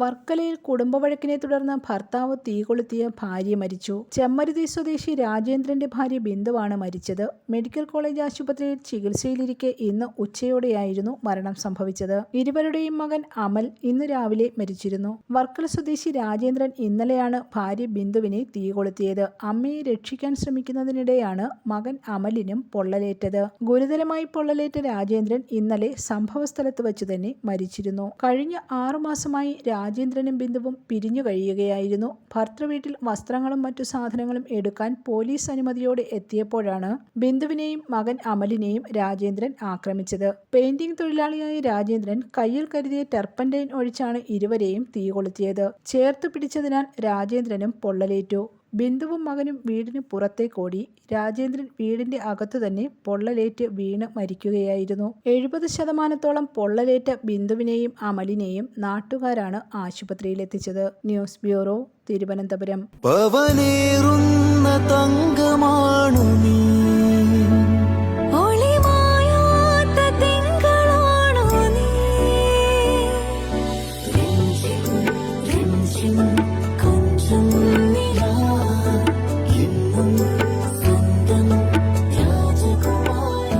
വർക്കലയിൽ കുടുംബവഴക്കിനെ തുടർന്ന് ഭർത്താവ് തീ കൊളുത്തിയ ഭാര്യ മരിച്ചു. ചെമ്മരുതി സ്വദേശി രാജേന്ദ്രന്റെ ഭാര്യ ബിന്ദുവാണ് മരിച്ചത്. മെഡിക്കൽ കോളേജ് ആശുപത്രിയിൽ ചികിത്സയിലിരിക്കെ ഇന്ന് ഉച്ചയോടെയായിരുന്നു മരണം സംഭവിച്ചത്. ഇരുവരുടെയും മകൻ അമൽ ഇന്ന് രാവിലെ മരിച്ചിരുന്നു. വർക്കല സ്വദേശി രാജേന്ദ്രൻ ഇന്നലെയാണ് ഭാര്യ ബിന്ദുവിനെ തീ കൊളുത്തിയത്. അമ്മയെ രക്ഷിക്കാൻ ശ്രമിക്കുന്നതിനിടെയാണ് മകൻ അമലിനും പൊള്ളലേറ്റത്. ഗുരുതരമായി പൊള്ളലേറ്റ രാജേന്ദ്രൻ ഇന്നലെ സംഭവസ്ഥലത്ത് വച്ചു തന്നെ മരിച്ചിരുന്നു. കഴിഞ്ഞ ആറുമാസമായി രാജേന്ദ്രനും ബിന്ദുവും പിരിഞ്ഞു കഴിയുകയായിരുന്നു. ഭർത്തൃവീട്ടിൽ വസ്ത്രങ്ങളും മറ്റു സാധനങ്ങളും എടുക്കാൻ പോലീസ് അനുമതിയോടെ എത്തിയപ്പോഴാണ് ബിന്ദുവിനെയും മകൻ അമലിനെയും രാജേന്ദ്രൻ ആക്രമിച്ചത്. പെയിന്റിംഗ് തൊഴിലാളിയായ രാജേന്ദ്രൻ കയ്യിൽ കരുതിയ ടെർപ്പൻഡൈൻ ഒഴിച്ചാണ് ഇരുവരെയും തീ കൊളുത്തിയത് ചേർത്ത് പിടിച്ചതിനാൽ രാജേന്ദ്രനും പൊള്ളലേറ്റു. ബിന്ദുവും മകനും വീടിന് പുറത്തേക്കോടി. രാജേന്ദ്രൻ വീടിന്റെ അകത്തു തന്നെ പൊള്ളലേറ്റ് വീണ് മരിക്കുകയായിരുന്നു. എഴുപത് ശതമാനത്തോളം പൊള്ളലേറ്റ ബിന്ദുവിനെയും അമലിനെയും നാട്ടുകാരാണ് ആശുപത്രിയിൽ എത്തിച്ചത് ന്യൂസ് ബ്യൂറോ തിരുവനന്തപുരം. പവനേറുന്ന